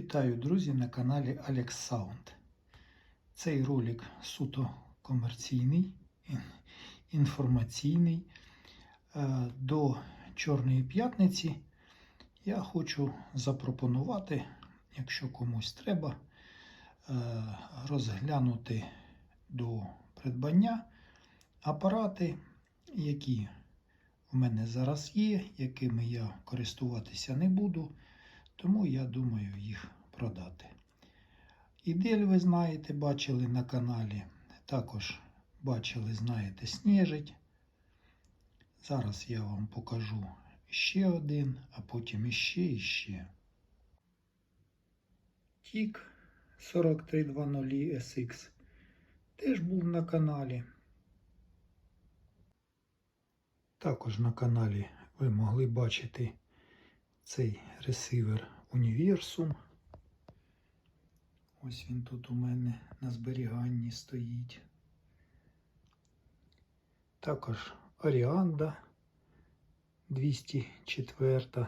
Вітаю, друзі, на каналі Alex Sound. Цей ролик суто комерційний, інформаційний. Е, До Чорної п'ятниці я хочу запропонувати, якщо комусь треба, е, розглянути до придбання апарати, які в мене зараз є, якими я користуватися не буду. Тому я думаю їх продати. Ідель, ви знаєте, бачили на каналі. Також бачили, знаєте, сніжить. Зараз я вам покажу ще один, а потім іще і ще. Тік 4320 SX теж був на каналі. Також на каналі ви могли бачити цей ресивер Universum. Ось він тут у мене на зберіганні стоїть. Також Оріанда 204.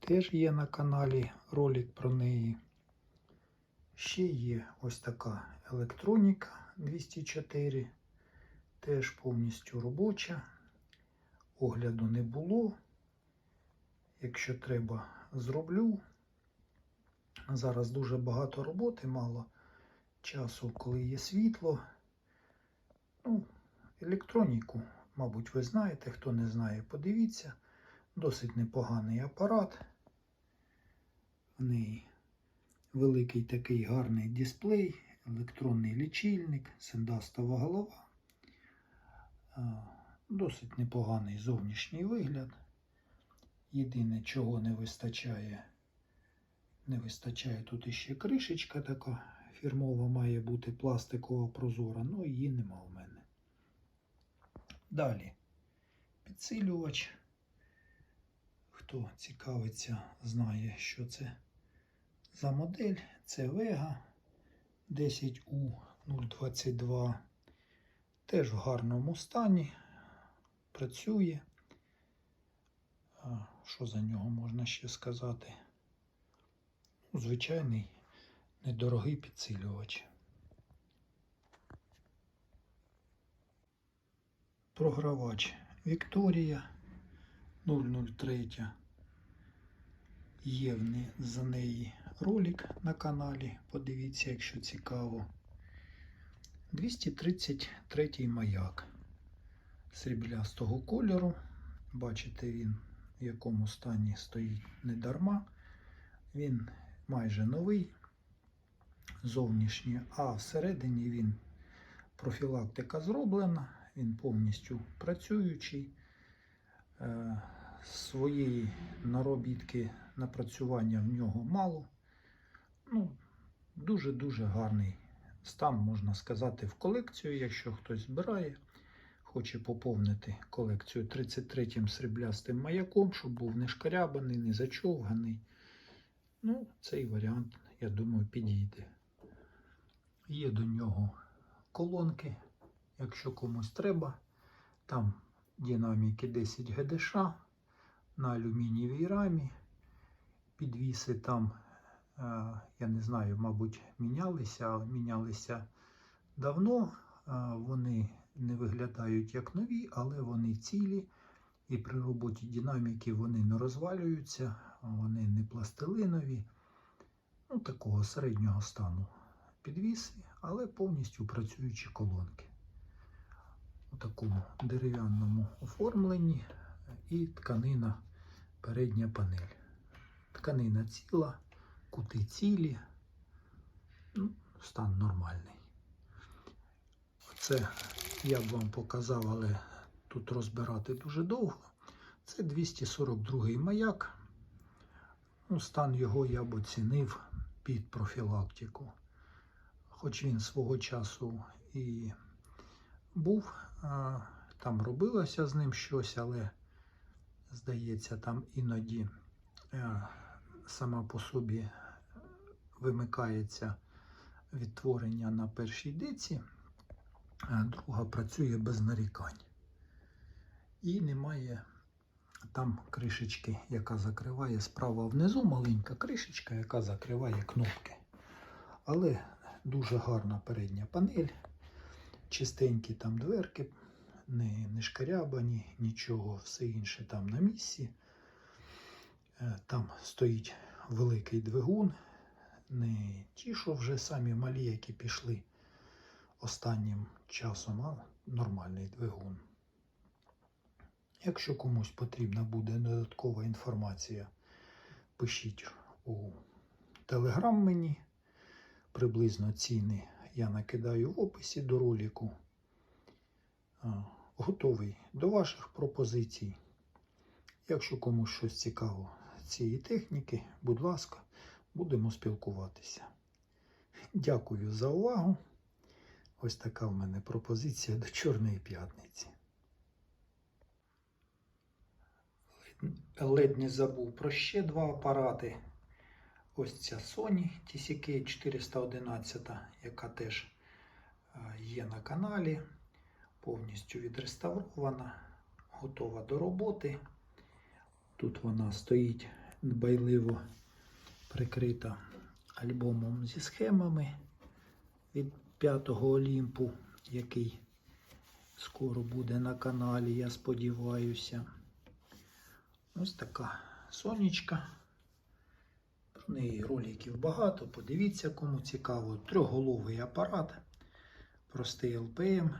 Теж є на каналі ролик про неї. Ще є ось така електроніка 204. Теж повністю робоча. Огляду не було. Якщо треба, зроблю. Зараз дуже багато роботи, мало часу, коли є світло. Ну, електроніку, мабуть, ви знаєте, хто не знає, подивіться. Досить непоганий апарат. В неї великий такий гарний дисплей, електронний лічильник, сендастова голова. Досить непоганий зовнішній вигляд. Єдине, чого не вистачає, не вистачає тут іще кришечка така фірмова має бути пластикова прозора, ну її нема в мене. Далі підсилювач. Хто цікавиться, знає, що це за модель. Це Vega 10U022. Теж в гарному стані. Працює. Що за нього можна ще сказати? Ну, Звичайний недорогий підсилювач. Програвач Вікторія 003. Є за неї ролик на каналі. Подивіться, якщо цікаво. 233 маяк сріблястого кольору. Бачите, він в якому стані стоїть не дарма. Він майже новий зовнішній, а всередині він профілактика зроблена, він повністю працюючий. Е, Своєї наробітки напрацювання в нього мало. Ну, Дуже-дуже гарний стан, можна сказати, в колекцію, якщо хтось збирає хоче поповнити колекцію 33-м сріблястим маяком, щоб був не шкарябаний, не зачовганий. Ну, цей варіант, я думаю, підійде. Є до нього колонки, якщо комусь треба. Там динаміки 10 ГДШ на алюмінієвій рамі. Підвіси там, е, я не знаю, мабуть, мінялися, мінялися давно. Вони виглядають як нові, але вони цілі. І при роботі динаміки вони не розвалюються, вони не пластилинові. Ну, такого середнього стану підвіси, але повністю працюючі колонки. У такому дерев'яному оформленні і тканина передня панель. Тканина ціла, кути цілі, ну, стан нормальний. Це я б вам показав, але тут розбирати дуже довго. Це 242-й маяк. Ну, стан його я б оцінив під профілактику. Хоч він свого часу і був, там робилося з ним щось, але, здається, там іноді е, сама по собі вимикається відтворення на першій диці друга працює без нарікань. І немає Там кришечки, яка закриває справа внизу маленька кришечка, яка закриває кнопки. Але дуже гарна передня панель, чистенькі там дверки, не, не шкарябані, нічого, все інше там на місці. Е, Там стоїть великий двигун, не ті, що вже самі малі, які пішли останнім часом, нормальний двигун. Якщо комусь потрібна буде додаткова інформація, пишіть у телеграм мені. Приблизно ціни я накидаю в описі до ролику. Готовий до ваших пропозицій. Якщо комусь щось цікаво цієї техніки, будь ласка, будемо спілкуватися. Дякую за увагу. Ось така в мене пропозиція до Чорної п'ятниці. Ледь не забув про ще два апарати. Ось ця Sony TCK 411, яка теж е, є на каналі, повністю відреставрована, готова до роботи. Тут вона стоїть дбайливо прикрита альбомом зі схемами від 5-го Олімпу, який скоро буде на каналі, я сподіваюся. Ось така сонечка. Про неї роликів багато. Подивіться, кому цікаво. Трьохголовий апарат. Простий ЛПМ.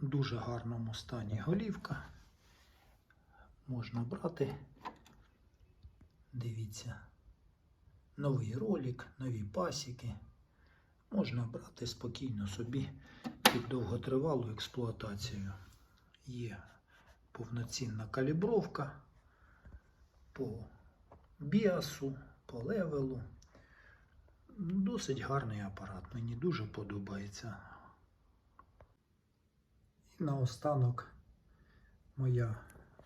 В дуже гарному стані голівка. Можна брати. Дивіться. Новий ролик, нові пасіки. Можна брати спокійно собі під довготривалу експлуатацію. Є повноцінна калібровка по біасу, по левелу. Досить гарний апарат, мені дуже подобається. І наостанок моя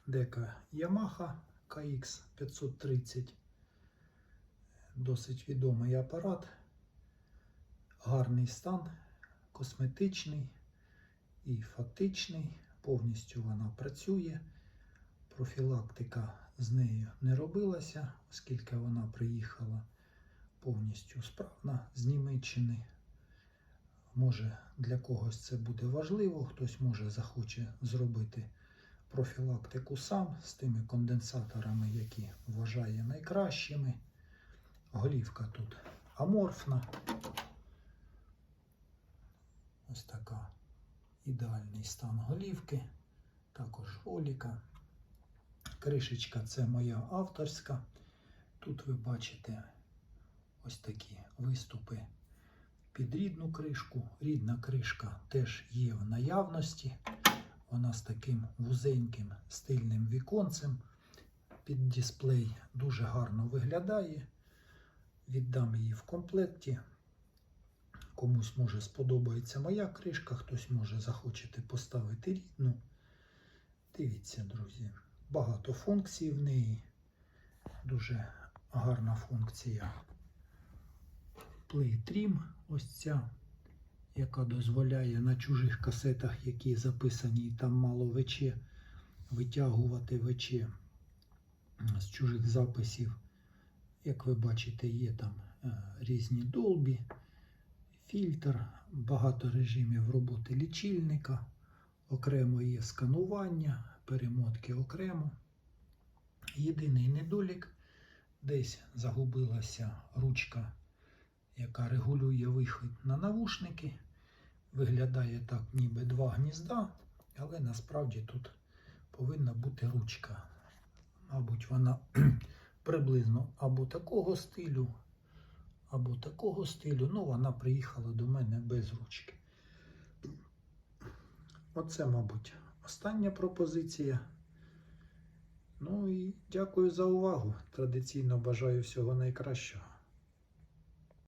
дека Yamaha KX 530. Досить відомий апарат. Гарний стан, косметичний і фактичний. Повністю вона працює. Профілактика з нею не робилася, оскільки вона приїхала повністю справна з Німеччини. Може для когось це буде важливо, хтось може захоче зробити профілактику сам з тими конденсаторами, які вважає найкращими. Голівка тут аморфна. Ось така ідеальний стан голівки, також роліка. Кришечка це моя авторська. Тут ви бачите ось такі виступи під рідну кришку. Рідна кришка теж є в наявності. Вона з таким вузеньким стильним віконцем. Під дисплей дуже гарно виглядає. Віддам її в комплекті. Комусь може сподобається моя кришка, хтось може захочете поставити рідну. Дивіться, друзі, багато функцій в неї. Дуже гарна функція Play Trim, ось ця, яка дозволяє на чужих касетах, які записані, і там мало ВЧ, витягувати ВЧ з чужих записів. Як ви бачите, є там е, різні долбі фільтр, багато режимів роботи лічильника, окремо є сканування, перемотки окремо. Єдиний недолік, десь загубилася ручка, яка регулює вихід на навушники. Виглядає так, ніби два гнізда, але насправді тут повинна бути ручка. Мабуть, вона приблизно або такого стилю, або такого стилю. Ну, вона приїхала до мене без ручки. Оце, мабуть, остання пропозиція. Ну і дякую за увагу. Традиційно бажаю всього найкращого.